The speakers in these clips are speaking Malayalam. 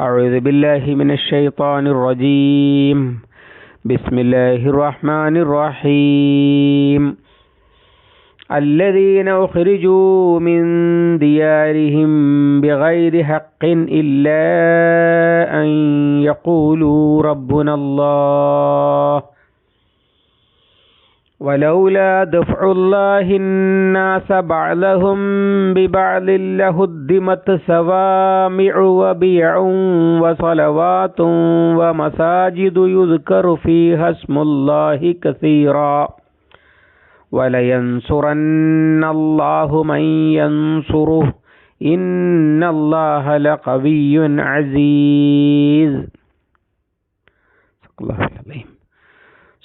أعوذ بالله من الشيطان الرجيم. بسم الله الرحمن الرحيم. الذين أخرجوا من ديارهم بغير حق إلا أن يقولوا ربنا الله. ولولا دفع الله الناس بعضهم ببعض لهدمت صوامع وبيع وصلوات ومساجد يذكر فيها اسم الله كثيرا. ولينصرن الله من ينصره. إن الله لقوي عزيز. صدق الله العظيم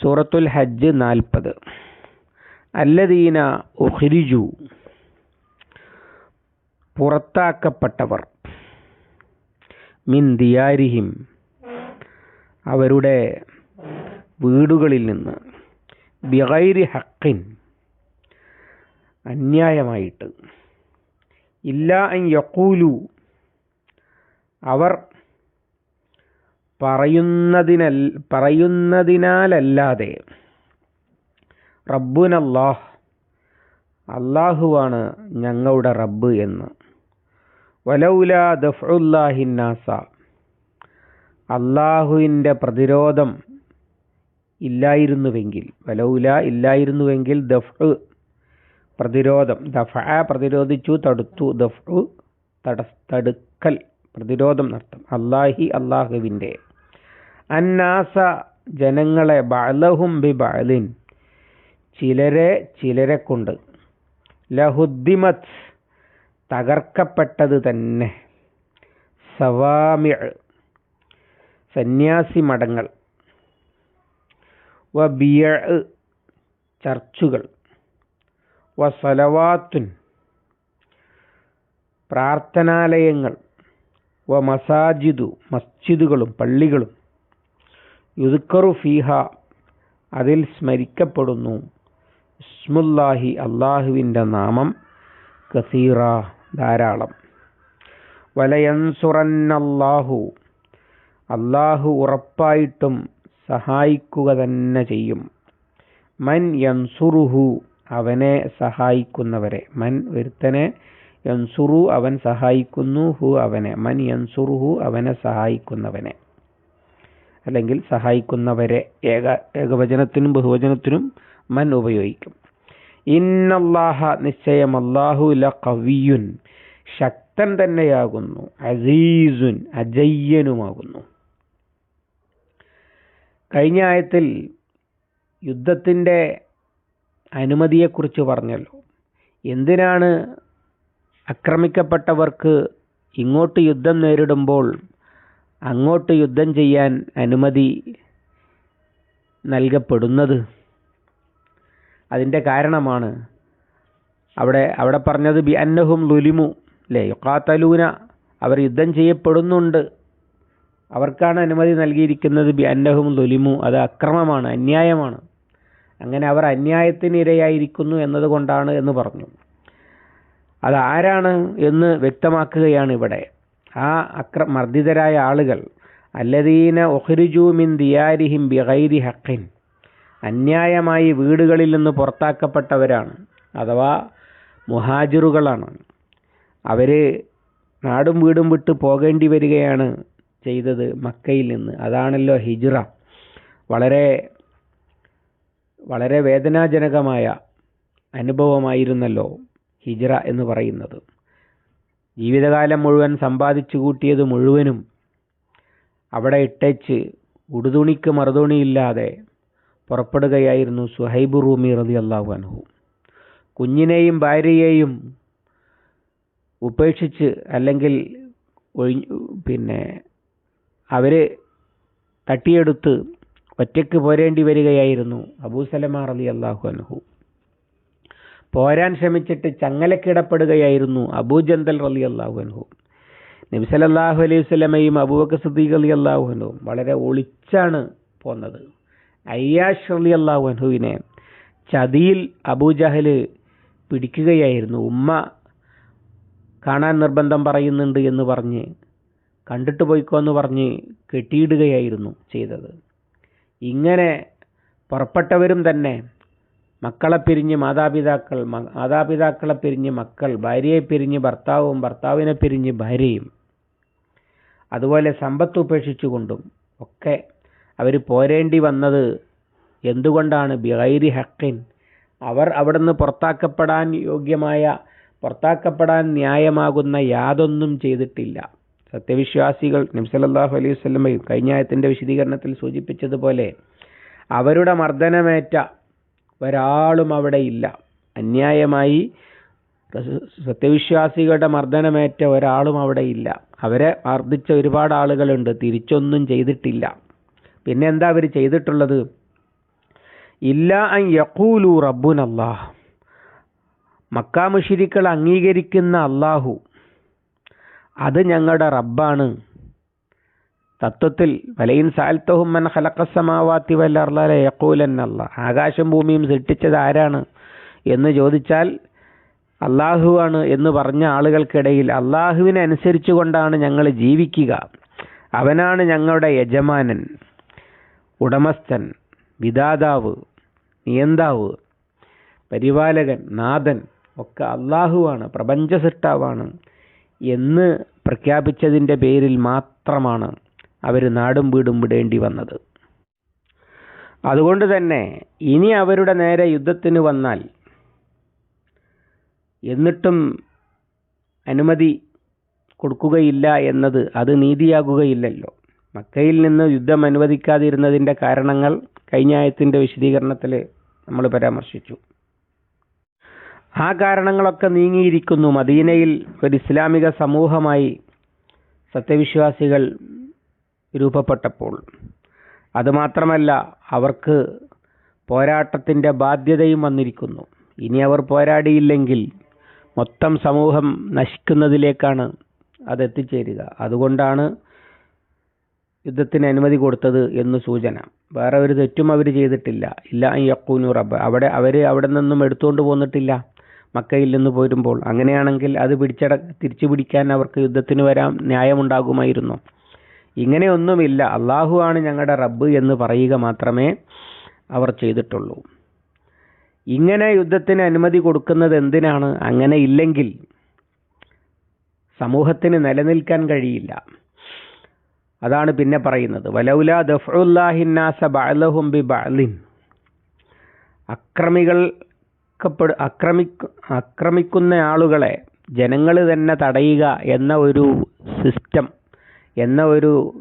സൂറത്തുൽ ഹജ്ജ് നാൽപ്പത്. അല്ലദീന ഉഖ്രിജു പുറത്താക്കപ്പെട്ടവർ മിൻ ദിയാരിഹിം അവരുടെ വീടുകളിൽ നിന്ന് ബിഗൈരി ഹക്കിൻ അന്യായമായിട്ട്. ഇല്ല യക്കൂലു അവർ പറയുന്നതിനൽ പറയുന്നതിനാലല്ലാതെ റബ്ബുനല്ലാഹ് അള്ളാഹുവാണ് ഞങ്ങളുടെ റബ്ബ് എന്ന്. വലൗല ദഫ്ഉല്ലാഹിന്നാസ അള്ളാഹുവിന്റെ പ്രതിരോധം ഇല്ലായിരുന്നുവെങ്കിൽ വലൗല ഇല്ലായിരുന്നുവെങ്കിൽ ദഫ് പ്രതിരോധം ദഫ പ്രതിരോധിച്ചു തടുത്തു ദഫ് തട തടുക്കൽ പ്രതിരോധം നടത്തും. അള്ളാഹി അള്ളാഹുവിന്റെ അന്നാസ ജനങ്ങളെ ബഅലഹും ബി ബഅലിൻ ചിലരെ ചിലരെ കൊണ്ട് ലഹുദ്ദിമത് തകർക്കപ്പെട്ടത് തന്നെ. സവാമിഅ് സന്യാസി മഠങ്ങൾ. വ ബിയ ചർച്ചുകൾ. വ സലവാത്തുൻ പ്രാർത്ഥനാലയങ്ങൾ. വ മസാജിദു മസ്ജിദുകളും പള്ളികളും. യുദ്ക്കറു ഫീഹ അതിൽ സ്മരിക്കപ്പെടുന്നു. ഇസ്മുല്ലാഹി അള്ളാഹുവിന്റെ നാമം കസീറ ധാരാളം. വലയൻസുറന്നല്ലാഹു അള്ളാഹു ഉറപ്പായിട്ടും സഹായിക്കുക തന്നെ ചെയ്യും. മൻ യൻസുറുഹു അവനെ സഹായിക്കുന്നവരെ. മൻ ഒരുത്തനെ യൻസുറു അവൻ സഹായിക്കുന്നു ഹു അവനെ. മൻ യൻസുറുഹു അവനെ സഹായിക്കുന്നവനെ. അല്ലെങ്കിൽ സഹായിക്കുന്നവരെ ഏക ഏകവചനത്തിനും ബഹുവചനത്തിനും മൻ ഉപയോഗിക്കും. ഇന്നല്ലാഹ നിശ്ചയം ല കവിയുൻ ശക്തൻ തന്നെയാകുന്നു അസീസുൻ അജയ്യനുമാകുന്നു. കഴിഞ്ഞ ആയത്തിൽ യുദ്ധത്തിന്റെ അനുമതിയെക്കുറിച്ച് പറഞ്ഞല്ലോ. എന്തിനാണ് ആക്രമിക്കപ്പെട്ടവർക്ക് ഇങ്ങോട്ട് യുദ്ധം നേരിടുമ്പോൾ അങ്ങോട്ട് യുദ്ധം ചെയ്യാൻ അനുമതി നൽകപ്പെടുന്നത്. അതിന്റെ കാരണമാണ് അവിടെ അവിടെ പറഞ്ഞത് ബി അന്നഹും ലുലിമു അല്ലേ യുക്കാത്തലൂന അവർ യുദ്ധം ചെയ്യപ്പെടുന്നുണ്ട്. അവർക്കാണ് അനുമതി നൽകിയിരിക്കുന്നത് ബി അന്നഹും ലുലിമു. അത് അക്രമമാണ് അന്യായമാണ്. അങ്ങനെ അവർ അന്യായത്തിന് ഇരയായിരിക്കുന്നു എന്നതുകൊണ്ടാണ് എന്ന് പറഞ്ഞു. അത് ആരാണ് എന്ന് വ്യക്തമാക്കുകയാണ് ഇവിടെ. ആ അക്ര മർദ്ദിതരായ ആളുകൾ അല്ലദീന ഒഹ്രിജൂമിൻ ദിയാരിഹിം ബിഹൈരി ഹക്കിൻ അന്യായമായി വീടുകളിൽ നിന്ന് പുറത്താക്കപ്പെട്ടവരാണ് അഥവാ മുഹാജിറുകളാണ്. അവർ നാടും വീടും വിട്ട് പോകേണ്ടി വരികയാണ് ചെയ്തത് മക്കയിൽ നിന്ന്. അതാണല്ലോ ഹിജ്റ. വളരെ വളരെ വേദനാജനകമായ അനുഭവമായിരുന്നല്ലോ ഹിജ്റ എന്ന് പറയുന്നത്. ജീവിതകാലം മുഴുവൻ സമ്പാദിച്ചു കൂട്ടിയത് മുഴുവനും അവിടെ ഇട്ടേച്ച് ഉടുതുണിക്ക് മറുതുണിയില്ലാതെ പുറപ്പെടുകയായിരുന്നു സുഹൈബ് റൂമി റതി അള്ളാഹു അനുഹു കുഞ്ഞിനെയും ഭാര്യയെയും ഉപേക്ഷിച്ച് അല്ലെങ്കിൽ പിന്നെ അവർ തട്ടിയെടുത്ത് ഒറ്റയ്ക്ക് പോരേണ്ടി വരികയായിരുന്നു അബൂസലമ റലി അള്ളാഹു അൻഹു. പോരാൻ ശ്രമിച്ചിട്ട് ചങ്ങലക്കിടപ്പെടുകയായിരുന്നു അബൂജന്തൽ റലി അള്ളാഹു അൻഹു. നബി സല്ലല്ലാഹു അലൈഹി സ്വലമയും അബൂബക്കർ സിദ്ദീഖ് അലി അള്ളാഹു അൻഹുവും വളരെ ഒളിച്ചാണ് പോന്നത്. അയ്യാഷ് അലി അള്ളാഹു അൻഹുവിനെ ചതിയിൽ അബൂജഹൽ പിടിക്കുകയായിരുന്നു. ഉമ്മ കാണാൻ നിർബന്ധം പറയുന്നുണ്ട് എന്ന് പറഞ്ഞ് കണ്ടിട്ട് പോയിക്കോ എന്ന് പറഞ്ഞ് കെട്ടിയിടുകയായിരുന്നു ചെയ്തത്. ഇങ്ങനെ പുറപ്പെട്ടവരും തന്നെ മക്കളെ പിരിഞ്ഞ് മാതാപിതാക്കൾ മാതാപിതാക്കളെ പിരിഞ്ഞ് മക്കൾ ഭാര്യയെ പിരിഞ്ഞ് ഭർത്താവും ഭർത്താവിനെ പിരിഞ്ഞ് ഭാര്യയും. അതുപോലെ സമ്പത്ത് ഉപേക്ഷിച്ചുകൊണ്ടും ഒക്കെ അവർ പോരേണ്ടി വന്നത് എന്തുകൊണ്ടാണ്? ബിഹൈരി ഹക്കിൻ. അവർ അവിടുന്ന് പുറത്താക്കപ്പെടാൻ യോഗ്യമായ പുറത്താക്കപ്പെടാൻ ന്യായമാകുന്ന യാതൊന്നും ചെയ്തിട്ടില്ല. സത്യവിശ്വാസികൾ നിംസലല്ലാഹു അലൈഹി വല്ലമയും കഴിഞ്ഞ വിശദീകരണത്തിൽ സൂചിപ്പിച്ചതുപോലെ അവരുടെ മർദ്ദനമേറ്റ ഒരാളും അവിടെ ഇല്ല. അന്യായമായി സത്യവിശ്വാസികളുടെ മർദ്ദനമേറ്റ ഒരാളും അവിടെ ഇല്ല. അവരെ മർദ്ദിച്ച ഒരുപാട് ആളുകളുണ്ട്. തിരിച്ചൊന്നും ചെയ്തിട്ടില്ല. പിന്നെ എന്താ അവർ ചെയ്തിട്ടുള്ളത്? ഇല്ല അൻ യക്കൂലു റബ്ബുൻ അള്ളാഹ് മക്കാമുഷിരിക്കൾ അംഗീകരിക്കുന്ന അള്ളാഹു അത് ഞങ്ങളുടെ റബ്ബാണ്. തത്വത്തിൽ വലയിൻ സാൽത്തഹുമ്മൻ ഹലക്കസമാവാത്തി വല്ലർലാല അല്ല. ആകാശം ഭൂമിയും സൃഷ്ടിച്ചത് ആരാണ് എന്ന് ചോദിച്ചാൽ അള്ളാഹു ആണ് എന്ന് പറഞ്ഞ ആളുകൾക്കിടയിൽ അള്ളാഹുവിനെ അനുസരിച്ചുകൊണ്ടാണ് ഞങ്ങൾ ജീവിക്കുക. അവനാണ് ഞങ്ങളുടെ യജമാനൻ ഉടമസ്ഥൻ വിദാതാവ് നിയന്താവ് പരിപാലകൻ നാഥൻ ഒക്കെ അള്ളാഹുവാണ് പ്രപഞ്ച സൃഷ്ടാവാണ് എന്ന് പ്രഖ്യാപിച്ചതിന്റെ പേരിൽ മാത്രമാണ് അവർ നാടും വീടും വിടേണ്ടി വന്നത്. അതുകൊണ്ട് തന്നെ ഇനി അവരുടെ നേരെ യുദ്ധത്തിന് വന്നാൽ എന്നിട്ടും അനുമതി കൊടുക്കുകയില്ല എന്നത് അത് നീതിയാകുകയില്ലല്ലോ. മക്കയിൽ നിന്ന് യുദ്ധം അനുവദിക്കാതിരുന്നതിന്റെ കാരണങ്ങൾ കഴിഞ്ഞ ആയത്തിന്റെ വിശദീകരണത്തിൽ നമ്മൾ പരാമർശിച്ചു. ആ കാരണങ്ങളൊക്കെ നീങ്ങിയിരിക്കുന്നു. മദീനയിൽ ഒരു ഇസ്ലാമിക സമൂഹമായി സത്യവിശ്വാസികൾ രൂപപ്പെട്ടപ്പോൾ. അതുമാത്രമല്ല അവർക്ക് പോരാട്ടത്തിന്റെ ബാധ്യതയും വന്നിരിക്കുന്നു. ഇനി അവർ പോരാടിയില്ലെങ്കിൽ മൊത്തം സമൂഹം നശിക്കുന്നതിലേക്കാണ് അത് എത്തിച്ചേരുക അതുകൊണ്ടാണ് യുദ്ധത്തിന് അനുമതി കൊടുത്തത് എന്ന് സൂചന. വേറെ ഒരു തെറ്റും അവർ ചെയ്തിട്ടില്ല. ഇല്ല യക്കൂനു റബ്ബ്. അവിടെ അവർ അവിടെ നിന്നും എടുത്തുകൊണ്ട് പോന്നിട്ടില്ല. മക്കയിൽ നിന്ന് പോരുമ്പോൾ. അങ്ങനെയാണെങ്കിൽ അത് പിടിച്ചട തിരിച്ചു പിടിക്കാൻ അവർക്ക് യുദ്ധത്തിന് വരാൻ ന്യായമുണ്ടാകുമായിരുന്നു. ഇങ്ങനെയൊന്നുമില്ല. അള്ളാഹു ആണ് ഞങ്ങളുടെ റബ്ബ് എന്ന് പറയുക മാത്രമേ അവർ ചെയ്തിട്ടുള്ളൂ. ഇങ്ങനെ യുദ്ധത്തിന് അനുമതി കൊടുക്കുന്നത് എന്തിനാണ്? അങ്ങനെ ഇല്ലെങ്കിൽ സമൂഹത്തിന് നിലനിൽക്കാൻ കഴിയില്ല. അതാണ് പിന്നെ പറയുന്നത്. വലൗല ദഫുല്ലാഹിന്നാസ ബഅലഹും ബി ബഅലിൻ. അക്രമികൾ അക്രമി അക്രമിക്കുന്ന ആളുകളെ ജനങ്ങൾ തന്നെ തടയുക എന്ന ഒരു സിസ്റ്റം എന്ന ഒരു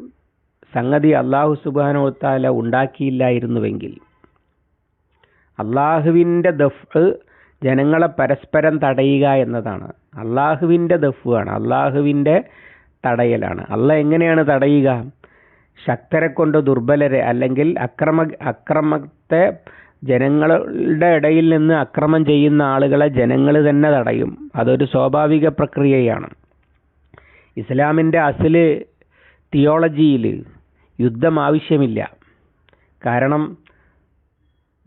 സംഗതി അള്ളാഹു സുബാനോത്താല ഉണ്ടാക്കിയില്ലായിരുന്നുവെങ്കിൽ അള്ളാഹുവിന്റെ ദഫ് ജനങ്ങളെ പരസ്പരം തടയുക എന്നതാണ്. അള്ളാഹുവിന്റെ ദഫ് ആണ്. അള്ളാഹുവിന്റെ തടയലാണ്. അല്ല എങ്ങനെയാണ് തടയുക? ശക്തരെ കൊണ്ട് ദുർബലരെ അല്ലെങ്കിൽ അക്രമ അക്രമത്തെ ജനങ്ങളുടെ ഇടയിൽ നിന്ന് അക്രമം ചെയ്യുന്ന ആളുകളെ ജനങ്ങൾ തന്നെ തടയും. അതൊരു സ്വാഭാവിക പ്രക്രിയയാണ്. ഇസ്ലാമിന്റെ അസിൽ തിയോളജിയിൽ യുദ്ധം ആവശ്യമില്ല. കാരണം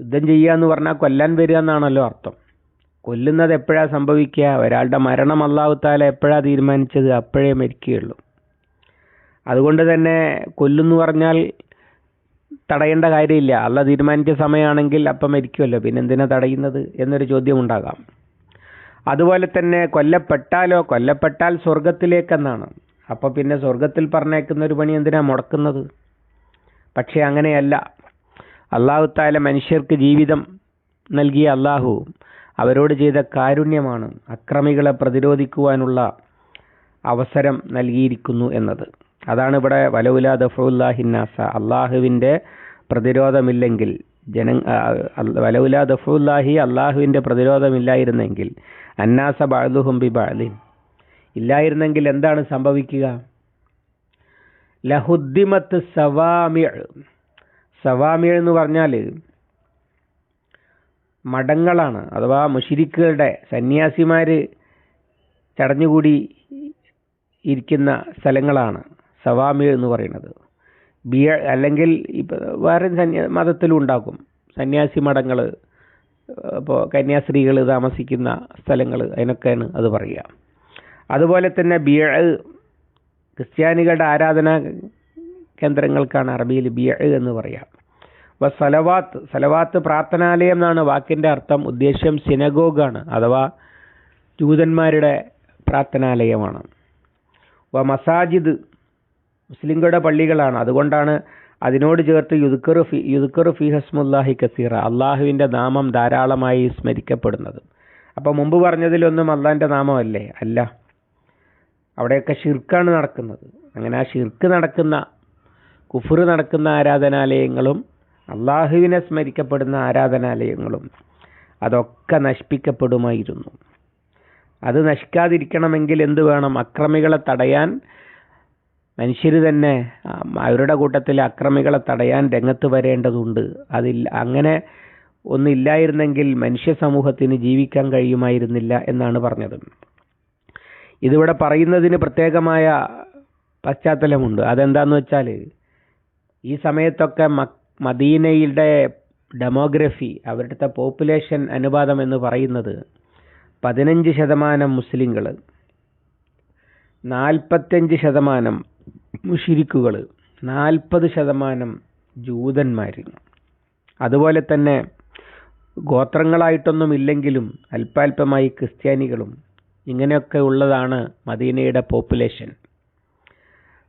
യുദ്ധം ചെയ്യുക എന്ന് പറഞ്ഞാൽ കൊല്ലാൻ വരിക എന്നാണല്ലോ അർത്ഥം. കൊല്ലുന്നത് എപ്പോഴാണ് സംഭവിക്കുക? ഒരാളുടെ മരണം അള്ളാഹുത്താല എപ്പോഴാണ് തീരുമാനിച്ചത്? അപ്പോഴേ മരിക്കുകയുള്ളൂ. അതുകൊണ്ട് തന്നെ കൊല്ലുന്നു പറഞ്ഞാൽ തടയേണ്ട കാര്യമില്ല. അല്ല തീരുമാനിച്ച സമയമാണെങ്കിൽ അപ്പം മരിക്കുമല്ലോ. പിന്നെ എന്തിനാ തടയുന്നത് എന്നൊരു ചോദ്യം ഉണ്ടാകാം അതുപോലെ തന്നെ കൊല്ലപ്പെട്ടാലോ? കൊല്ലപ്പെട്ടാൽ സ്വർഗത്തിലേക്കെന്നാണ് അപ്പോൾ പിന്നെ സ്വർഗത്തിൽ പറഞ്ഞേക്കുന്ന ഒരു പണി എന്തിനാ മുടക്കുന്നത്? പക്ഷേ അങ്ങനെയല്ല. അള്ളാഹു താല മനുഷ്യർക്ക് ജീവിതം നൽകിയ അള്ളാഹു അവരോട് ചെയ്ത കാരുണ്യമാണ് അക്രമികളെ പ്രതിരോധിക്കുവാനുള്ള അവസരം നൽകിയിരിക്കുന്നു എന്നത്. അതാണ് ഇവിടെ വലൗല ദഫുല്ലാഹിന്നാസ അള്ളാഹുവിന്റെ പ്രതിരോധമില്ലെങ്കിൽ ജന വലൗല ദഫുല്ലാഹി അള്ളാഹുവിന്റെ പ്രതിരോധമില്ലായിരുന്നെങ്കിൽ അന്നാസ ബാലുഹും ബി ബാലിൻ ഇല്ലായിരുന്നെങ്കിൽ എന്താണ് സംഭവിക്കുക? ലഹുദ്ദിമത്ത് സവാമിയ സവാമിയ എന്ന് പറഞ്ഞാൽ മഠങ്ങളാണ് അഥവാ മുഷിരിക്കുകളുടെ സന്യാസിമാർ ചടഞ്ഞുകൂടി ഇരിക്കുന്ന സ്ഥലങ്ങളാണ് സവാമിയ എന്ന് പറയുന്നത്. ബിയ അല്ലെങ്കിൽ ഇപ്പം വേറെ സന്യാ മതത്തിലും ഉണ്ടാക്കും. സന്യാസി മഠങ്ങൾ ഇപ്പോൾ കന്യാസ്ത്രീകൾ താമസിക്കുന്ന സ്ഥലങ്ങൾ അതിനൊക്കെയാണ് അത് പറയുക. അതുപോലെ തന്നെ ബിയ ക്രിസ്ത്യാനികളുടെ ആരാധനാ കേന്ദ്രങ്ങൾക്കാണ് അറബിയിൽ ബിയ എന്ന് പറയാം. അപ്പോൾ സലവാത്ത് സലവാത്ത് പ്രാർത്ഥനാലയം എന്നാണ് വാക്കിന്റെ അർത്ഥം. ഉദ്ദേശ്യം സിനഗോഗാണ് അഥവാ ജൂതന്മാരുടെ പ്രാർത്ഥനാലയമാണ്. വ മസാജിദ് മുസ്ലിങ്ങളുടെ പള്ളികളാണ്. അതുകൊണ്ടാണ് അതിനോട് ചേർത്ത് യുദ്ക്കർ ഫി യുദ്ക്കർ ഫി ഹസ്മുല്ലാഹി കസീറ അള്ളാഹുവിന്റെ നാമം ധാരാളമായി സ്മരിക്കപ്പെടുന്നത്. അപ്പോൾ മുമ്പ് പറഞ്ഞതിലൊന്നും അള്ളാഹിന്റെ നാമമല്ലേ? അല്ല. അവിടെയൊക്കെ ഷിർക്കാണ് നടക്കുന്നത്. അങ്ങനെ ആ ഷിർക്ക് നടക്കുന്ന കുഫർ നടക്കുന്ന ആരാധനാലയങ്ങളും അള്ളാഹുവിനെ സ്മരിക്കപ്പെടുന്ന ആരാധനാലയങ്ങളും അതൊക്കെ നശിപ്പിക്കപ്പെടുമായിരുന്നു. അത് നശിക്കാതിരിക്കണമെങ്കിൽ എന്ത് വേണം? അക്രമികളെ തടയാൻ മനുഷ്യർ തന്നെ അവരുടെ കൂട്ടത്തിൽ അക്രമികളെ തടയാൻ രംഗത്ത് വരേണ്ടതുണ്ട്. അതിൽ അങ്ങനെ ഒന്നില്ലായിരുന്നെങ്കിൽ മനുഷ്യ സമൂഹത്തിന് ജീവിക്കാൻ കഴിയുമായിരുന്നില്ല എന്നാണ് പറഞ്ഞത്. ഇതിവിടെ പറയുന്നതിന് പ്രത്യേകമായ പശ്ചാത്തലമുണ്ട്. അതെന്താന്ന് വെച്ചാൽ ഈ സമയത്തൊക്കെ മദീനയുടെ ഡെമോഗ്രഫി അവരുടെ പോപ്പുലേഷൻ അനുപാതം എന്ന് പറയുന്നത് പതിനഞ്ച് ശതമാനം മുസ്ലിങ്ങൾ നാൽപ്പത്തഞ്ച് ശതമാനം മുഷിരിക്കുകൾ നാൽപ്പത് ശതമാനം ജൂതന്മാർ അതുപോലെ തന്നെ ഗോത്രങ്ങളായിട്ടൊന്നും ഇല്ലെങ്കിലും അല്പാൽപമായി ക്രിസ്ത്യാനികളും ഇങ്ങനെയൊക്കെ ഉള്ളതാണ് മദീനയുടെ പോപ്പുലേഷൻ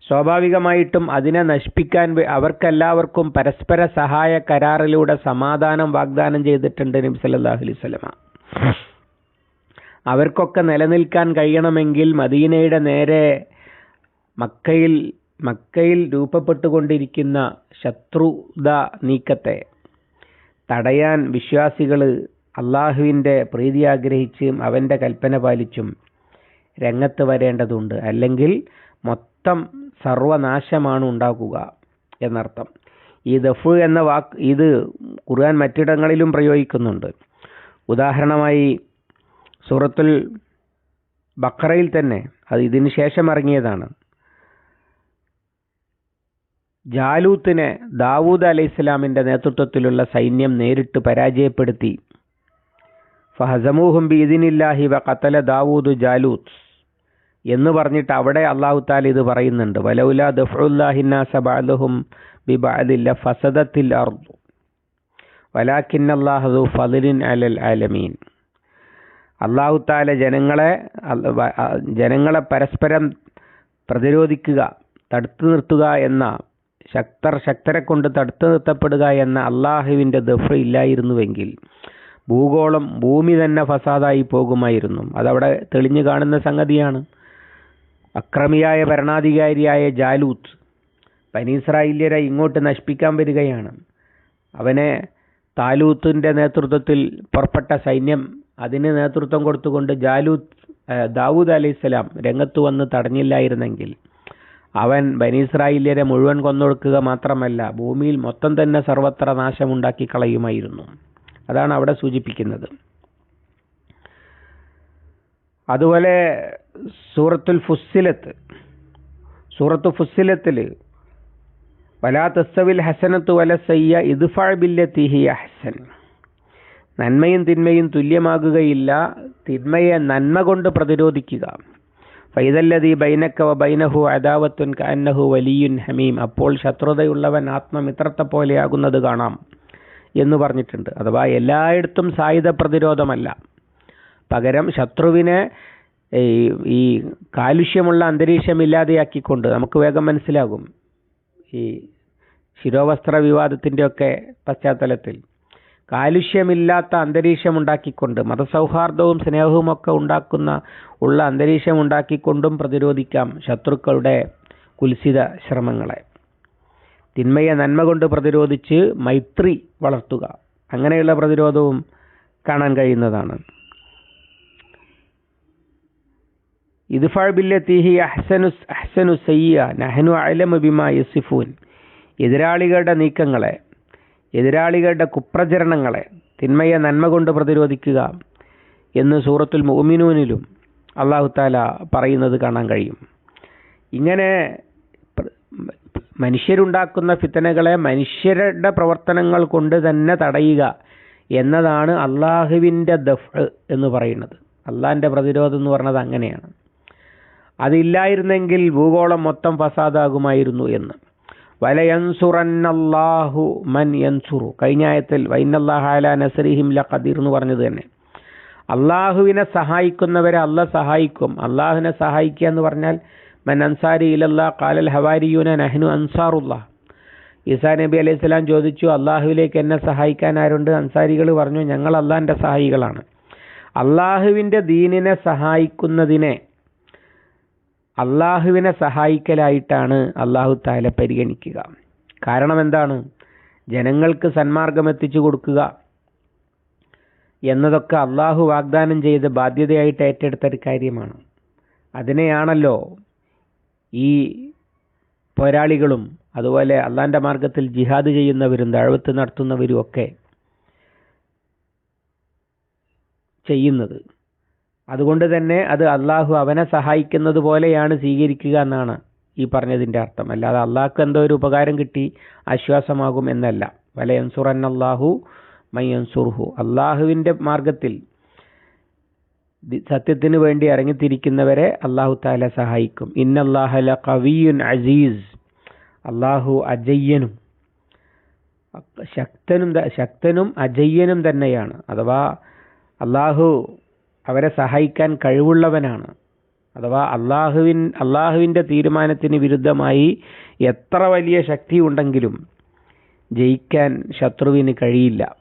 സ്വാഭാവികമായിട്ടും അതിനെ നശിപ്പിക്കാൻ അവർക്കെല്ലാവർക്കും പരസ്പര സഹായ കരാറിലൂടെ സമാധാനം വാഗ്ദാനം ചെയ്തിട്ടുണ്ട് നബി സല്ലല്ലാഹു അലൈഹി വസല്ലമ. അവർക്കൊക്കെ നിലനിൽക്കാൻ കഴിയണമെങ്കിൽ മദീനയുടെ നേരെ മക്കയിൽ മക്കയിൽ രൂപപ്പെട്ടുകൊണ്ടിരിക്കുന്ന ശത്രുത നീക്കത്തെ തടയാൻ വിശ്വാസികൾ അള്ളാഹുവിന്റെ പ്രീതി ആഗ്രഹിച്ചും അവന്റെ കൽപ്പന പാലിച്ചും രംഗത്ത് വരേണ്ടതുണ്ട്. അല്ലെങ്കിൽ മൊത്തം സർവനാശമാണ് ഉണ്ടാക്കുക എന്നർത്ഥം. ഈ ദഫ് എന്ന വാക്ക് ഇത് ഖുർആൻ മറ്റിടങ്ങളിലും പ്രയോഗിക്കുന്നുണ്ട്. ഉദാഹരണമായി സൂറത്തുൽ ബക്കറയിൽ തന്നെ അത് ഇതിന് ശേഷം ഇറങ്ങിയതാണ്. ജാലൂത്തിനെ ദാവൂദ് അലൈഹി ഇസ്ലാമിന്റെ നേതൃത്വത്തിലുള്ള സൈന്യം നേരിട്ട് പരാജയപ്പെടുത്തി. ഫഹസമൂഹും ബീദിനില്ലാഹി വ ഖത്തല ദാവൂദ് ജാലൂത്ത് എന്ന് പറഞ്ഞിട്ട് അവിടെ അള്ളാഹു താല ഇത് പറയുന്നുണ്ട്. വലൗല ദഫുല്ലാഹിന്നാസ ബഅദുഹും ബി ബഅദില്ല ഫസദത്തിൽ അർദു. വലാഖിന്നല്ലാഹു ഫലിൻ അലൽ ആലമീൻ. അള്ളാഹു താല ജനങ്ങളെ ജനങ്ങളെ പരസ്പരം പ്രതിരോധിക്കുക തടുത്തു നിർത്തുക എന്ന ശക്തർ ശക്തരെ കൊണ്ട് തടുത്തു നിർത്തപ്പെടുക എന്ന അള്ളാഹുവിന്റെ ദഫ് ഇല്ലായിരുന്നുവെങ്കിൽ ഭൂഗോളം ഭൂമി തന്നെ ഫസാദായി പോകുമായിരുന്നു. അതവിടെ തെളിഞ്ഞു കാണുന്ന സംഗതിയാണ്. അക്രമിയായ ഭരണാധികാരിയായ ജാലൂത്ത് പനീസ്രായില്യരെ ഇങ്ങോട്ട് നശിപ്പിക്കാൻ വരികയാണ്. അവനെ താലൂത്തിന്റെ നേതൃത്വത്തിൽ പുറപ്പെട്ട സൈന്യം അതിന് നേതൃത്വം കൊടുത്തുകൊണ്ട് ജാലൂത്ത് ദാവൂദ് അലൈഹിസ്സലാം രംഗത്ത് വന്ന് തടഞ്ഞില്ലായിരുന്നെങ്കിൽ അവൻ ബനീസ്രായില്യരെ മുഴുവൻ കൊന്നൊടുക്കുക മാത്രമല്ല ഭൂമിയിൽ മൊത്തം തന്നെ സർവത്ര നാശമുണ്ടാക്കി കളയുമായിരുന്നു. അതാണ് അവിടെ സൂചിപ്പിക്കുന്നത്. അതുപോലെ സൂറത്തുൽ ഫുസ്സിലത്ത് സൂറത്തു ഫുസ്സിലത്തിൽ വലാ തസ്സവിൽ ഹസനത്ത് വല സയ്യ ഇദ്ഫാബില്ലത്തിഹി അഹ്സൻ നന്മയും തിന്മയും തുല്യമാകുകയില്ല തിന്മയെ നന്മ കൊണ്ട് പ്രതിരോധിക്കുക. ഫൈതല്ലതി ബൈനക്ക വ ബൈനഹു അദാവത്തുൻ കന്നഹു വലിയുൻ ഹമീം. അപ്പോൾ ശത്രുതയുള്ളവൻ ആത്മമിത്രത്തെ പോലെയാകുന്നത് കാണാം. എന്ന് പറഞ്ഞിട്ടുണ്ട്. അഥവാ എല്ലായിടത്തും സായുധ പ്രതിരോധമല്ല. പകരം ശത്രുവിനെ ഈ കാലുഷ്യമുള്ള അന്തരീക്ഷം ഇല്ലാതെയാക്കിക്കൊണ്ട് നമുക്ക് വേഗം മനസ്സിലാകും. ഈ ശിരോവസ്ത്ര വിവാദത്തിന്റെയൊക്കെ പശ്ചാത്തലത്തിൽ കാലുഷ്യമില്ലാത്ത അന്തരീക്ഷം ഉണ്ടാക്കിക്കൊണ്ട് മതസൗഹാർദ്ദവും സ്നേഹവും ഒക്കെ ഉണ്ടാക്കുന്ന ഉള്ള അന്തരീക്ഷം ഉണ്ടാക്കിക്കൊണ്ടും പ്രതിരോധിക്കാം ശത്രുക്കളുടെ കുൽസിത ശ്രമങ്ങളെ. തിന്മയെ നന്മ കൊണ്ട് പ്രതിരോധിച്ച് മൈത്രി വളർത്തുക. അങ്ങനെയുള്ള പ്രതിരോധവും കാണാൻ കഴിയുന്നതാണ്. ഇദ്ഫാബില്ലത്തിഹി അഹ്സനുസ് അഹ്സനു സയ്യ നഹനു അലമു ബിമാ യസിഫൂൻ. എതിരാളികളുടെ നീക്കങ്ങളെ എതിരാളികളുടെ കുപ്രചരണങ്ങളെ തിന്മയെ നന്മ കൊണ്ട് പ്രതിരോധിക്കുക എന്ന് സൂറത്തുൽ മുഅ്മിനൂനിലും അള്ളാഹു താല പറയുന്നത് കാണാൻ കഴിയും. ഇങ്ങനെ മനുഷ്യരുണ്ടാക്കുന്ന ഫിത്തനകളെ മനുഷ്യരുടെ പ്രവർത്തനങ്ങൾ കൊണ്ട് തന്നെ തടയുക എന്നതാണ് അള്ളാഹുവിന്റെ ദഫ് എന്ന് പറയുന്നത്. അള്ളാഹിന്റെ പ്രതിരോധം എന്ന് പറഞ്ഞത് അങ്ങനെയാണ്. അതില്ലായിരുന്നെങ്കിൽ ഭൂഗോളം മൊത്തം ഫസാദാകുമായിരുന്നു എന്ന്. വലയൻസുറന്നല്ലാഹു മൻ യൻസുറു. കഴിഞ്ഞ ആയത്തിൽ വൈനല്ലാഹാല നസറിഹിം ല ഖദീർ എന്ന് പറഞ്ഞത് തന്നെ. അള്ളാഹുവിനെ സഹായിക്കുന്നവരെ അല്ല സഹായിക്കും. അള്ളാഹുവിനെ സഹായിക്കുക എന്ന് പറഞ്ഞാൽ മൻ അൻസാരി ഇലല്ലാ കാലൽ ഹവാരിയൂന നഹ്നു അൻസാറുള്ള ഈസാ നബി അലൈഹി സ്വലാം ചോദിച്ചു അള്ളാഹുവിലേക്ക് എന്നെ സഹായിക്കാൻ ആരുണ്ട്? അൻസാരികൾ പറഞ്ഞു ഞങ്ങൾ അള്ളാഹിന്റെ സഹായികളാണ്. അള്ളാഹുവിന്റെ ദീനിനെ സഹായിക്കുന്നതിനെ അള്ളാഹുവിനെ സഹായിക്കലായിട്ടാണ് അള്ളാഹു താല പരിഗണിക്കുക. കാരണം എന്താണ്? ജനങ്ങൾക്ക് സന്മാർഗം എത്തിച്ചു കൊടുക്കുക എന്നതൊക്കെ അള്ളാഹു വാഗ്ദാനം ചെയ്ത് ബാധ്യതയായിട്ട് ഏറ്റെടുത്ത ഒരു കാര്യമാണ്. അതിനെയാണല്ലോ ഈ പോരാളികളും അതുപോലെ അള്ളാന്റെ മാർഗത്തിൽ ജിഹാദ് ചെയ്യുന്നവരും ദഴവത്ത് നടത്തുന്നവരും ഒക്കെ ചെയ്യുന്നത്. അതുകൊണ്ട് തന്നെ അത് അള്ളാഹു അവനെ സഹായിക്കുന്നത് പോലെയാണ് സ്വീകരിക്കുക എന്നാണ് ഈ പറഞ്ഞതിന്റെ അർത്ഥം. അല്ലാതെ അള്ളാഹ്ക്ക് എന്തോ ഒരു ഉപകാരം കിട്ടി ആശ്വാസമാകും എന്നല്ല. വലയൻസുറൻ അള്ളാഹു മയ്യൻസുർഹു അള്ളാഹുവിന്റെ മാർഗത്തിൽ സത്യത്തിന് വേണ്ടി ഇറങ്ങിത്തിരിക്കുന്നവരെ അള്ളാഹു താല സഹായിക്കും. ഇന്നല്ലാഹല കവിയുൻ അസീസ്. അള്ളാഹു അജയ്യനും. ശക്തനും ശക്തനും അജയ്യനും തന്നെയാണ്. അഥവാ അള്ളാഹു അവരെ സഹായിക്കാൻ കഴിവുള്ളവനാണ്. അഥവാ അള്ളാഹുവിൻ അള്ളാഹുവിന്റെ തീരുമാനത്തിന് വിരുദ്ധമായി എത്ര വലിയ ശക്തി ഉണ്ടെങ്കിലും ജയിക്കാൻ ശത്രുവിന് കഴിയില്ല.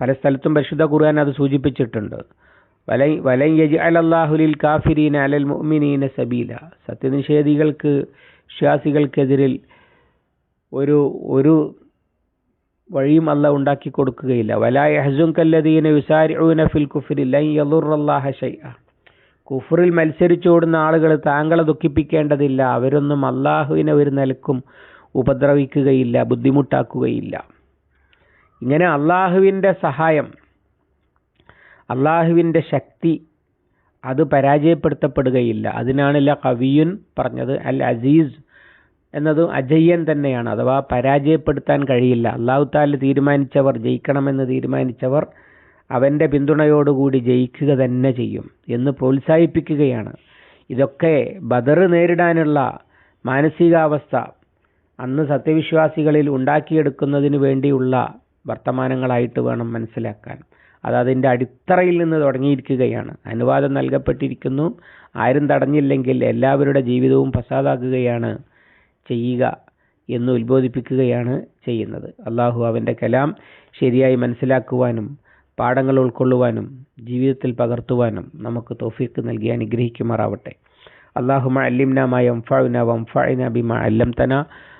പല സ്ഥലത്തും പരിശുദ്ധ ഖുർആൻ അത് സൂചിപ്പിച്ചിട്ടുണ്ട്. വലൈ വലൈ യജ് അലല്ലാഹുലിൽ കാഫിരീന അലൽ മുഅ്മിനീന സബീല. സത്യനിഷേധികൾക്ക് വിശ്വാസികൾക്കെതിരിൽ ഒരു ഒരു വഴിയും അല്ല ഉണ്ടാക്കി കൊടുക്കുകയില്ല. വലായ ഹസും കല്ലദീന യുസാരിഊന ഫിൽ കുഫ്രി ലൻ യദുറല്ലാഹ ഷൈഅ. കുഫറിൽ മത്സരിച്ചോടുന്ന ആളുകൾ താങ്കളെ ദുഃഖിപ്പിക്കേണ്ടതില്ല. അവരൊന്നും അള്ളാഹുവിനെ ഒരു നിലക്കും ഉപദ്രവിക്കുകയില്ല ബുദ്ധിമുട്ടാക്കുകയില്ല. ഇങ്ങനെ അള്ളാഹുവിന്റെ സഹായം അള്ളാഹുവിന്റെ ശക്തി അത് പരാജയപ്പെടുത്തപ്പെടുകയില്ല. അതിനാണ് ല കവിയുൻ പറഞ്ഞത് അൽ അസീസ് എന്നതും അജയ്യൻ തന്നെയാണ്. അഥവാ പരാജയപ്പെടുത്താൻ കഴിയില്ല. അള്ളാഹു താൽ തീരുമാനിച്ചവർ ജയിക്കണമെന്ന് തീരുമാനിച്ചവർ അവന്റെ പിന്തുണയോടുകൂടി ജയിക്കുക തന്നെ ചെയ്യും എന്ന് പ്രോത്സാഹിപ്പിക്കുകയാണ്. ഇതൊക്കെ ബദർ നേരിടാനുള്ള മാനസികാവസ്ഥ അന്ന് സത്യവിശ്വാസികളിൽ ഉണ്ടാക്കിയെടുക്കുന്നതിന് വേണ്ടിയുള്ള വർത്തമാനങ്ങളായിട്ട് വേണം മനസ്സിലാക്കാൻ. അത് അതിന്റെ അടിത്തറയിൽ നിന്ന് തുടങ്ങിയിരിക്കുകയാണ്. അനുവാദം നൽകപ്പെട്ടിരിക്കുന്നു. ആരും തടഞ്ഞില്ലെങ്കിൽ എല്ലാവരുടെ ജീവിതവും ഫസാദാക്കുകയാണ് ചെയ്യുക എന്ന് ഉത്ബോധിപ്പിക്കുകയാണ് ചെയ്യുന്നത്. അള്ളാഹു അവന്റെ കലാം ശരിയായി മനസ്സിലാക്കുവാനും പാഠങ്ങൾ ഉൾക്കൊള്ളുവാനും ജീവിതത്തിൽ പകർത്തുവാനും നമുക്ക് തോഫീക്ക് നൽകി അനുഗ്രഹിക്കുമാറാവട്ടെ. അള്ളാഹു അല്ലിംന മാ യംഫഉന ബിമ അല്ലം അല്ലംതന